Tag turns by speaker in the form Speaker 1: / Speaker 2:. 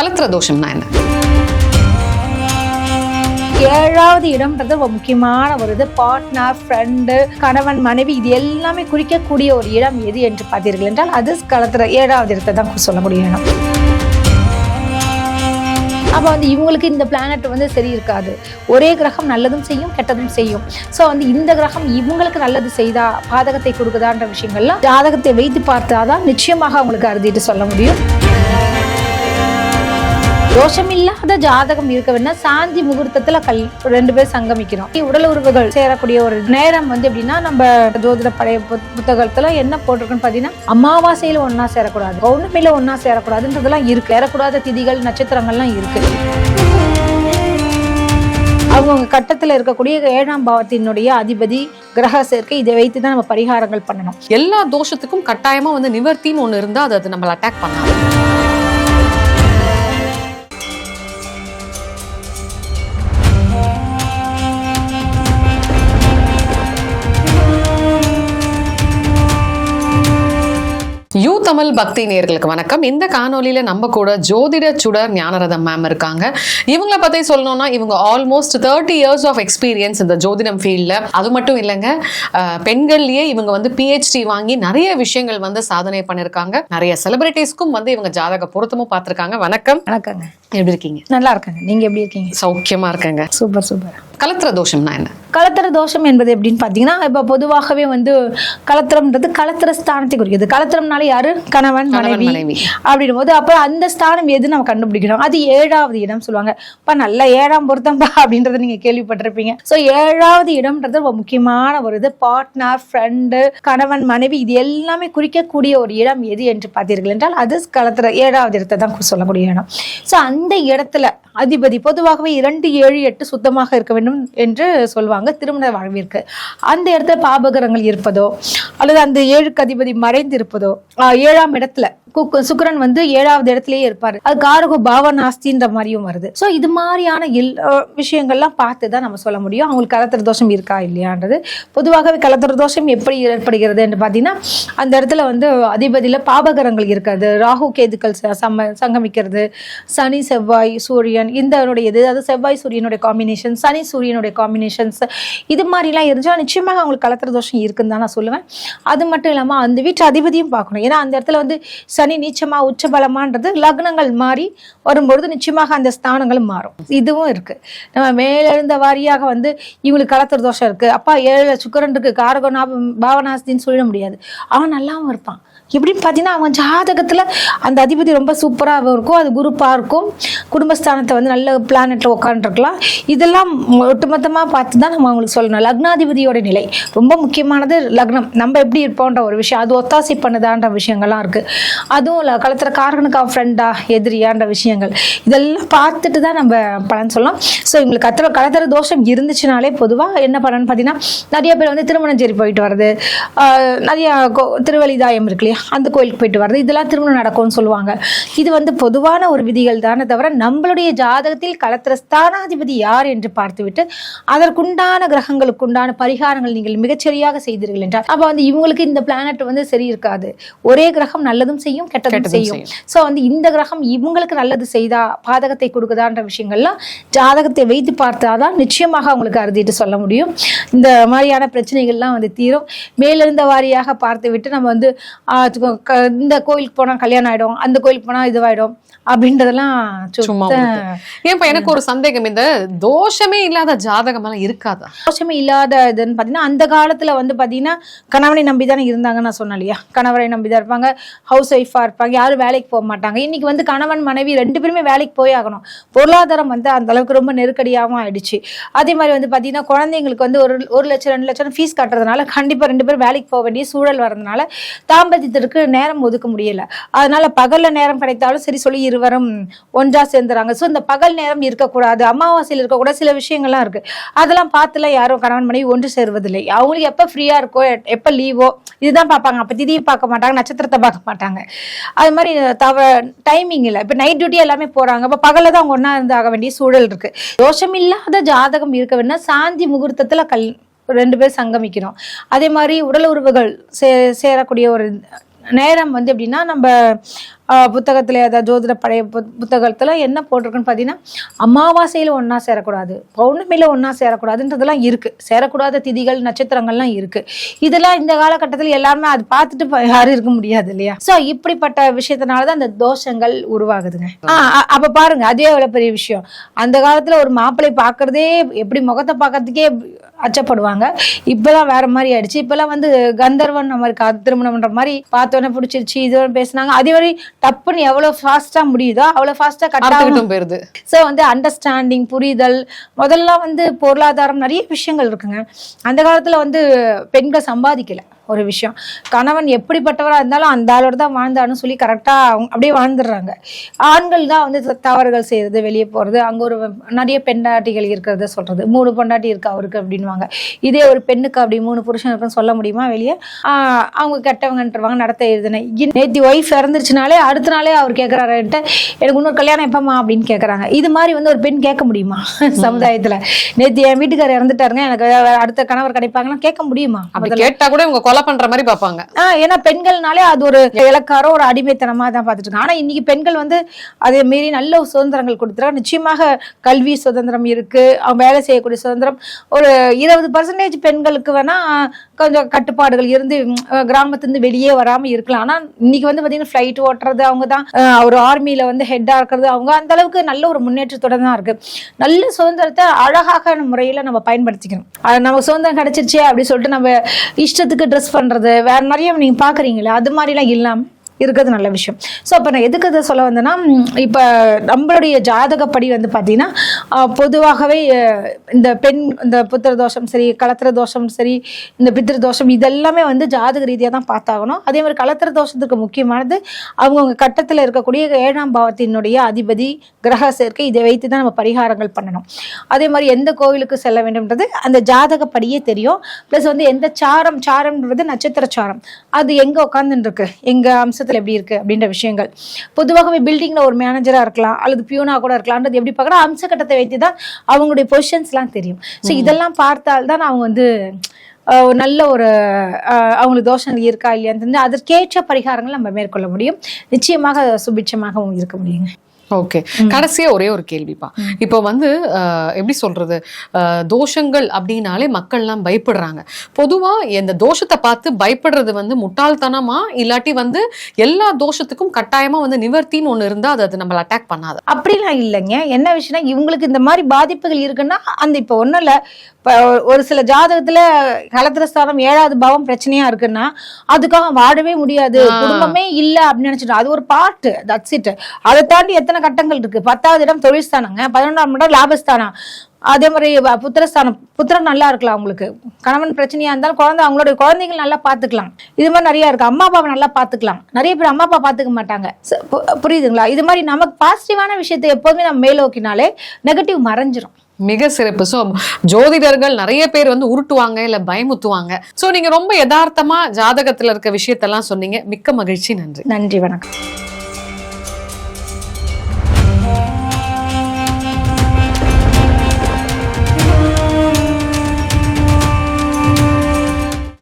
Speaker 1: கலத்திர தோஷம்னா என்ன?
Speaker 2: ஏழாவது இடம்ன்றது ரொம்ப முக்கியமான ஒரு இது. பார்ட்னர் ஃப்ரெண்டு கணவன் மனைவி இது எல்லாமே குறிக்கக்கூடிய ஒரு இடம் எது என்று பார்த்தீர்கள் என்றால் அது கலத்திர ஏழாவது இடத்தை தான் சொல்லக்கூடிய இடம் அப்போ வந்து இவங்களுக்கு இந்த பிளானட் வந்து சரி இருக்காது. ஒரே கிரகம் நல்லதும் செய்யும் கெட்டதும் செய்யும். ஸோ வந்து இந்த கிரகம் இவங்களுக்கு நல்லது செய்தா பாதகத்தை கொடுக்குதான்ற விஷயங்கள்லாம் ஜாதகத்தை வைத்து பார்த்தாதான் நிச்சயமாக அவங்களுக்கு அறுதிட்டு சொல்ல முடியும். தோஷமில்லாத ஜாதகம் இருக்க வேணா சாந்தி முகூர்த்தத்துல கல் ரெண்டு பேர் சங்கமிக்கணும் உடல் உறவுகள் சேரக்கூடிய ஒரு நேரம் வந்து எப்படின்னா நம்ம ஜோதிட பழைய புத்தகத்துல என்ன போட்டிருக்குன்னு பாத்தீங்கன்னா அமாவாசையில ஒன்னா சேரக்கூடாது பௌர்ணமியில ஒன்னா சேரக்கூடாதுன்றதெல்லாம் இருக்கு சேரக்கூடாத திதிகள் நட்சத்திரங்கள்லாம் இருக்கு அவங்கவுங்க கட்டத்தில் இருக்கக்கூடிய ஏழாம் பாவத்தினுடைய அதிபதி கிரக சேர்க்கை இதை வைத்து தான் நம்ம பரிகாரங்கள் பண்ணணும்.
Speaker 1: எல்லா தோஷத்துக்கும் கட்டாயமாக வந்து நிவர்த்தின்னு ஒன்று இருந்தால் அது அது நம்மளை அட்டாக் பண்ணாது. தமிழ் பக்தி நேயர்களுக்கு வணக்கம். இந்த காணொலியில நம்ம கூட ஜோதிட சுடர் ஞானரதம் மேம் இருக்காங்க. இவங்கள பத்தி சொல்லணும்னா இவங்க almost thirty years of experience இந்த ஜோதிடம் ஃபீல்ட்ல அது மட்டும் இல்லைங்க பெண்கள்லயே இவங்க வந்து பிஹெச்டி வாங்கி நிறைய விஷயங்கள் வந்து சாதனை பண்ணிருக்காங்க. நிறைய செலிபிரிட்டிஸ்க்கும் வந்து இவங்க ஜாதக பொருத்தமும் பார்த்திருக்காங்க. வணக்கம்.
Speaker 2: வணக்கங்க.
Speaker 1: எப்படி இருக்கீங்க?
Speaker 2: நல்லா இருக்காங்க. நீங்க எப்படி இருக்கீங்க?
Speaker 1: சௌக்கியமா இருக்கேங்க.
Speaker 2: Super super.
Speaker 1: கலத்திர தோஷம்னா என்ன?
Speaker 2: கலத்திர தோஷம் என்பது எப்படின்னு பார்த்தீங்கன்னா இப்போ பொதுவாகவே வந்து கலத்திரம்ன்றது கலத்திர ஸ்தானத்தை குறிக்குது. கலத்திரம்னால யாரு? கணவன் மனைவி அப்படின்னும் போது அப்போ அந்த ஸ்தானம் எது நம்ம கண்டுபிடிக்கணும்? அது ஏழாவது இடம் சொல்லுவாங்க. இப்போ நல்ல ஏழாம் பொருத்தம்பா அப்படின்றத நீங்க கேள்விப்பட்டிருப்பீங்க. ஸோ ஏழாவது இடம்ன்றது ரொம்ப முக்கியமான ஒரு இது. பார்ட்னர் ஃப்ரெண்டு கணவன் மனைவி இது எல்லாமே குறிக்கக்கூடிய ஒரு இடம் எது என்று பார்த்தீர்கள் என்றால் அது கலத்திர ஏழாவது இடத்தை தான் சொல்லக்கூடிய இடம். ஸோ அந்த இடத்துல அதிபதி பொதுவாகவே இரண்டு ஏழு எட்டு சுத்தமாக இருக்க வேண்டும் என்று சொல்லுவாங்க திருமண வாழ்விற்கு. அந்த இடத்துல பாபகரங்கள் இருப்பதோ அல்லது அந்த ஏழு அதிபதி மறைந்து இருப்பதோ ஏழாம் இடத்துல. சுக்கரன் வந்து ஏழாவது இடத்துலயே இருப்பாரு. அது காரகு பாவநாஸ்தின்ற மாதிரியும் வருது. சோ இது மாதிரியான இல் விஷயங்கள்லாம் பார்த்து தான் நம்ம சொல்ல முடியும். அவங்களுக்கு கலத்திர தோஷம் இருக்கா இல்லையான்றது. பொதுவாகவே கலத்திர தோஷம் எப்படி ஏற்படுகிறது என்று பார்த்தீங்கன்னா அந்த இடத்துல வந்து அதிபதியில பாபகரங்கள் இருக்கிறது. ராகு கேதுக்கள் ச- சம்ம சங்கமிக்கிறது. சனி செவ்வாய் சூரியன் இந்த இது அதாவது செவ்வாய் சூரியனுடைய காம்பினேஷன் சனி சூரியனுடைய காம்பினேஷன்ஸ் இது மாதிரிலாம் இருந்தால் நிச்சயமாக அவங்களுக்கு கலத்திர தோஷம் இருக்குன்னு தான் நான் சொல்லுவேன். அது மட்டும் இல்லாமல் அந்த வீட்டு அதிபதியும் பார்க்கணும். ஏன்னா அந்த இடத்துல வந்து சனி நீச்சமா உச்சபலமான்றது லக்னங்கள் மாறி வரும்பொழுது நிச்சயமாக அந்த ஸ்தானங்களும் மாறும். இதுவும் இருக்கு. நம்ம மேலெழுந்த வாரியாக வந்து இவங்களுக்கு கலத்திர தோஷம் இருக்கு. அப்பா ஏழு சுக்கரன் இருக்கு. காரகோ பாவனாஸ்தின்னு சொல்ல முடியாது. அவன் நல்லாவும் இருப்பான். எப்படின்னு பார்த்தீங்கன்னா அவங்க ஜாதகத்தில் அந்த அதிபதி ரொம்ப சூப்பராக இருக்கும். அது குருப்பாக இருக்கும். குடும்பஸ்தானத்தை வந்து நல்ல பிளானெட்டில் உட்காந்துருக்கலாம் இதெல்லாம் ஒட்டுமொத்தமாக பார்த்து தான் நம்ம அவங்களுக்கு சொல்லணும். லக்னாதிபதியோட நிலை ரொம்ப முக்கியமானது லக்னம். நம்ம எப்படி இருப்போன்ற ஒரு விஷயம். அது ஒத்தாசை பண்ணுதான்ற விஷயங்கள்லாம் இருக்குது அதுவும் இல்லை களத்துல காரகனுக்கு அவன் ஃப்ரெண்டா எதிரியான்ற விஷயங்கள். இதெல்லாம் பார்த்துட்டு தான் நம்ம பலன் சொல்லலாம் ஸோ இவங்களுக்கு கத்திர கலத்தர தோஷம் இருந்துச்சுனாலே பொதுவாக என்ன பண்ணணும்னு பார்த்தீங்கன்னா நிறைய பேர் வந்து திருமணஞ்சேரி போயிட்டு வர்றது நிறையா நிறைய கோ- இருக்கு இல்லையா? அந்த கோயிலுக்கு போயிட்டு வர்றது. இதெல்லாம் திருமணம் நடக்கும்னு சொல்லுவாங்க. இது வந்து பொதுவான ஒரு விதிகள் தானே தவிர நம்மளுடைய ஜாதகத்தில் கலத்திர ஸ்தானாதிபதி யார் என்று பார்த்துவிட்டு அதற்குண்டான கிரகங்களுக்கு உண்டான பரிகாரங்கள் நீங்கள் மிகச்சரியாக செய்தீர்கள் என்றால் அப்போ வந்து இவங்களுக்கு இந்த பிளானட் வந்து சரி இருக்காது. ஒரே கிரகம் நல்லதும் செய்யும் கெட்டதும்
Speaker 1: கெட்டதும்
Speaker 2: செய்யும். ஸோ வந்து இந்த கிரகம் இவங்களுக்கு நல்லது செய்தா பாதகத்தை கொடுக்குதான்ற விஷயங்கள்லாம் ஜாதகத்தை வைத்து பார்த்தாதான் நிச்சயமாக அவங்களுக்கு அறுதிட்டு சொல்ல முடியும். இந்த மாதிரியான பிரச்சனைகள்லாம் வந்து தீரும். மேலிருந்த வாரியாக பார்த்து விட்டு நம்ம வந்து ஆஹ் து- க- இந்த கோயிலுக்கு போனால் கல்யாணம் ஆயிடும் அந்த கோயிலுக்கு போனால் இதுவாயிடும் அப்படின்றதெல்லாம்
Speaker 1: சும்மா
Speaker 2: சுத்த
Speaker 1: ஏன் இப்ப எனக்கு ஒரு சந்தேகம். இந்த தோஷமே இல்லாத ஜாதகம் எல்லாம் இருக்காதா?
Speaker 2: தோஷமே இல்லாத இதுன்னு பார்த்தீங்கன்னா அந்த காலத்தில் வந்து பார்த்தீங்கன்னா கணவனை நம்பி தானே இருந்தாங்க நான் சொன்னேன் இல்லையா? கணவரை நம்பி தான் இருப்பாங்க ஹவுஸ் ஒய்ஃபாக இருப்பாங்க யாரும் வேலைக்கு போக மாட்டாங்க. இன்னைக்கு வந்து கணவன் மனைவி ரெண்டு பேருமே வேலைக்கு போய் ஆகணும். பொருளாதாரம் வந்து அந்த அளவுக்கு ரொம்ப நெருக்கடியாகவும் ஆயிடுச்சு. அதே மாதிரி வந்து பார்த்தீங்கன்னா குழந்தைங்களுக்கு வந்து ஒரு ஒரு லட்சம் ரெண்டு லட்சம் ஃபீஸ் கட்டுறதுனால கண்டிப்பாக ரெண்டு பேரும் வேலைக்கு போக வேண்டிய சூழல் வரதுனால ஒருத்தருக்கு நேரம் ஒதுக்க முடியல. அதனால பகல்ல நேரம் கிடைத்தாலும் சரி சொல்லி இருவரும் ஒன்றா சேர்ந்துறாங்க. ஸோ இந்த பகல் நேரம் இருக்கக்கூடாது அமாவாசையில் இருக்கக்கூடாது சில விஷயங்கள்லாம் இருக்கு. அதெல்லாம் பார்த்துலாம் யாரும் கணவன் மனைவி ஒன்று சேருவதில்லை. அவங்களுக்கு எப்போ ஃப்ரீயா இருக்கோ எப்போ லீவோ இதுதான் பார்ப்பாங்க. அப்போ திதியை பார்க்க மாட்டாங்க நட்சத்திரத்தை பார்க்க மாட்டாங்க. அது மாதிரி தவ டைமிங் இல்லை. இப்போ நைட் டியூட்டி எல்லாமே போறாங்க. அப்போ பகல்ல தான் அவங்க ஒன்றா இருந்து ஆக வேண்டிய சூழல் இருக்கு. தோஷம் இல்லாத ஜாதகம் இருக்க வேணா சாந்தி முகூர்த்தத்தில் கல் ரெண்டு பேர் சங்கமிக்கணும் அதே மாதிரி உடல் உறவுகள் சே சேரக்கூடிய ஒரு நேரம் வந்து எப்படின்னா நம்ம புத்தகத்துல அதாவது ஜோதிட பழைய புத்தகத்தில் என்ன போட்டிருக்குன்னு பார்த்தீங்கன்னா அமாவாசையில ஒன்றா சேரக்கூடாது பௌர்ணமியில் ஒன்றா சேரக்கூடாதுன்றதெல்லாம் இருக்கு. சேரக்கூடாத திதிகள் நட்சத்திரங்கள்லாம் இருக்கு. இதெல்லாம் இந்த காலகட்டத்தில் எல்லாருமே அது பார்த்துட்டு யாரும் இருக்க முடியாது இல்லையா? சோ இப்படிப்பட்ட விஷயத்தினால தான் அந்த தோஷங்கள் உருவாகுதுங்க. ஆ, அப்போ அப்ப பாருங்க அதே எவ்வளவு பெரிய விஷயம். அந்த காலத்துல ஒரு மாப்பிள்ளை பார்க்கறதே எப்படி முகத்தை பார்க்கறதுக்கே அச்சப்படுவாங்க. இப்பெல்லாம் வேற மாதிரி ஆயிடுச்சு. இப்பெல்லாம் வந்து கந்தர்வன் நம்ம கா- திருமணம் பண்ற மாதிரி பார்த்தோன்னே பிடிச்சிருச்சு. இது பேசுனாங்க. அதே மாதிரி டப்புன்னு எவ்வளவு ஃபாஸ்டா முடியுதோ அவ்வளவு ஃபாஸ்டா கட்டாகும்
Speaker 1: அறுத்துக்கிட்டும் போயிருது.
Speaker 2: ஸோ வந்து அண்டர்ஸ்டாண்டிங் புரிதல் முதல்ல வந்து பொருளாதாரம் நிறைய விஷயங்கள் இருக்குங்க. அந்த காலத்துல வந்து பெண்கள் சம்பாதிக்கல. ஒரு விஷயம். கணவன் எப்படிப்பட்டவரா இருந்தாலும் அந்த ஆளோட தான் வாழ்ந்தான்னு சொல்லி கரெக்டா அப்படியே வாழ்ந்துடுறாங்க. ஆண்கள் தான் வந்து தவறுகள் செய்யறது வெளியே போறது அங்க ஒரு நிறைய பெண்டாட்டிகள் இருக்கிறத சொல்றது. மூணு பொண்டாட்டி இருக்கு அவருக்கு அப்படின்வாங்க இதே ஒரு பெண்ணுக்கு அப்படி மூணு புருஷன் இருக்குன்னு சொல்ல முடியுமா வெளியே? அவங்க கெட்டவங்கன்றவாங்க நடத்த எழுதுன. நேத்தி ஒய்ஃப் இறந்துருச்சுனாலே அடுத்த நாளே அவர் கேட்குறாரு எனக்கு இன்னொரு கல்யாணம் எப்பமா அப்படின்னு கேட்குறாங்க இது மாதிரி வந்து ஒரு பெண் கேட்க முடியுமா சமுதாயத்துல? நேத்தி என் வீட்டுக்காரர் இறந்துட்டாருங்க எனக்கு அடுத்த கணவர் கிடைப்பாங்கன்னா கேட்க முடியுமா?
Speaker 1: அப்படி கேட்டா கூட இவங்க கொலை பண்ற மாதிரி
Speaker 2: பார்ப்பாங்க. ஏன்னா பெண்கள்னாலே அது ஒரு இலக்காரம் ஒரு அடிமைத்தனமா தான் பார்த்துட்டு இருக்காங்க. ஆனா இன்னைக்கு பெண்கள் வந்து அதே மீறி நல்ல சுதந்திரங்கள் கொடுத்துருக்காங்க நிச்சயமாக கல்வி சுதந்திரம் இருக்கு. அவங்க வேலை செய்யக்கூடிய சுதந்திரம். ஒரு இருபது பர்சன்டேஜ் பெண்களுக்கு வேணா கொஞ்சம் கட்டுப்பாடுகள் இருந்து கிராமத்துலேருந்து வெளியே வராம இருக்கலாம். ஆனா இன்னைக்கு வந்து பாத்தீங்கன்னா ஃபிளைட் ஓட்டுறது அவங்க தான். ஒரு ஆர்மியில வந்து ஹெட்டா இருக்கிறது அவங்க அந்த அளவுக்கு நல்ல ஒரு முன்னேற்றத்தோட தான் இருக்கு. நல்ல சுதந்திரத்தை அழகாக முறையில நம்ம பயன்படுத்திக்கணும். நம்ம சுதந்திரம் கிடச்சிருச்சே அப்படி சொல்லிட்டு நம்ம இஷ்டத்துக்கு ட்ரெஸ் பண்றது. வேற நிறைய நீங்க பாக்குறீங்களா அது மாதிரிலாம் இல்லாம? இருக்கிறது நல்ல விஷயம். ஸோ அப்போ நான் எதுக்கு இதை சொல்ல வந்தேன்னா இப்போ நம்மளுடைய ஜாதகப்படி வந்து பார்த்தீங்கன்னா பொதுவாகவே இந்த பெண் இந்த புத்திர தோஷம் சரி கலத்திர தோஷம் சரி இந்த பித்திரு தோஷம் இதெல்லாமே வந்து ஜாதக ரீதியாக தான் பார்த்தாகணும். அதே மாதிரி கலத்திர தோஷத்துக்கு முக்கியமானது அவங்கவுங்க கட்டத்தில் இருக்கக்கூடிய ஏழாம் பாவத்தினுடைய அதிபதி கிரக சேர்க்கை இதை வைத்து தான் நம்ம பரிகாரங்கள் பண்ணணும். அதே மாதிரி எந்த கோவிலுக்கு செல்ல வேண்டும்ன்றது அந்த ஜாதகப்படியே தெரியும். ப்ளஸ் வந்து எந்த சாரம் சாரம்ன்றது நட்சத்திர சாரம். அது எங்கே உட்காந்துருக்கு எங்கள் அம்சத்தை அம்சத்தில் எப்படி இருக்கு அப்படின்ற விஷயங்கள். பொதுவாகவே பில்டிங்ல ஒரு மேனேஜரா இருக்கலாம் அல்லது பியூனா கூட இருக்கலாம்ன்றது எப்படி பார்க்கணும் அம்ச கட்டத்தை வைத்து தான் அவங்களுடைய பொசிஷன்ஸ்லாம் தெரியும். ஸோ இதெல்லாம் பார்த்தால்தான் அவங்க வந்து ஒரு நல்ல ஒரு அவங்களுக்கு தோஷம் இருக்கா இல்லையான்னு அதற்கேற்ற பரிகாரங்கள் நம்ம மேற்கொள்ள முடியும். நிச்சயமாக சுபிட்சமாகவும் இருக்க முடியுங்க.
Speaker 1: ஓகே கடைசியா ஒரே ஒரு கேள்விப்பா. இப்போ வந்து எப்படி சொல்றது? தோஷங்கள் அப்படின்னாலே மக்கள்லாம் பயப்படுறாங்க. பொதுவா இந்த தோஷத்தை பார்த்து பயப்படுறது வந்து முட்டாள்தனமா? இல்லாட்டி வந்து எல்லா தோஷத்துக்கும் கட்டாயமா வந்து நிவர்த்தின்னு ஒண்ணு இருந்தா அது அது நம்மள அட்டாக் பண்ணாது.
Speaker 2: அப்படிலாம் இல்லைங்க. என்ன விஷயம்னா இவங்களுக்கு இந்த மாதிரி பாதிப்புகள் இருக்குன்னா அந்த இப்போ ஒன்றும் இல்லை. இப்போ ஒரு சில ஜாதகத்துல கலத்திர ஸ்தானம் ஏழாவது பாவம் பிரச்சனையா இருக்குன்னா அதுக்காக வாழவே முடியாது. குடும்பமே இல்ல அப்படின்னு நினைச்சிட்டு அது ஒரு பார்ட் தட்ஸ் இட் அதை தாண்டி எத்தனை கட்டங்கள் இருக்கு. பத்தாவது இடம் தொழில் ஸ்தானங்க. பதினொன்றாம் இடம் லாபஸ்தானம். அதே மாதிரி புத்திரஸ்தானம். புத்திரன் நல்லா இருக்கலாம் அவங்களுக்கு கணவன் பிரச்சனையா இருந்தாலும் குழந்தை அவங்களுடைய குழந்தைகள் நல்லா பாத்துக்கலாம். இது மாதிரி நிறைய இருக்கு. அம்மா அப்பாவை நல்லா பாத்துக்கலாம். நிறைய பேர் அம்மா அப்பா பாத்துக்க மாட்டாங்க. புரியுதுங்களா? இது மாதிரி நமக்கு பாசிட்டிவான விஷயத்தை எப்போதுமே நம்ம மேலோக்கினாலே நெகட்டிவ் மறைஞ்சிரும்.
Speaker 1: மிக சிறப்பு. ஸோ ஜோதிடர்கள் நிறைய பேர் வந்து உருட்டுவாங்க இல்ல பயமுத்துவாங்க. ஸோ நீங்க ரொம்ப யதார்த்தமா ஜாதகத்துல இருக்க விஷயத்தெல்லாம் சொன்னீங்க. மிக்க மகிழ்ச்சி. நன்றி.
Speaker 2: நன்றி வணக்கம்.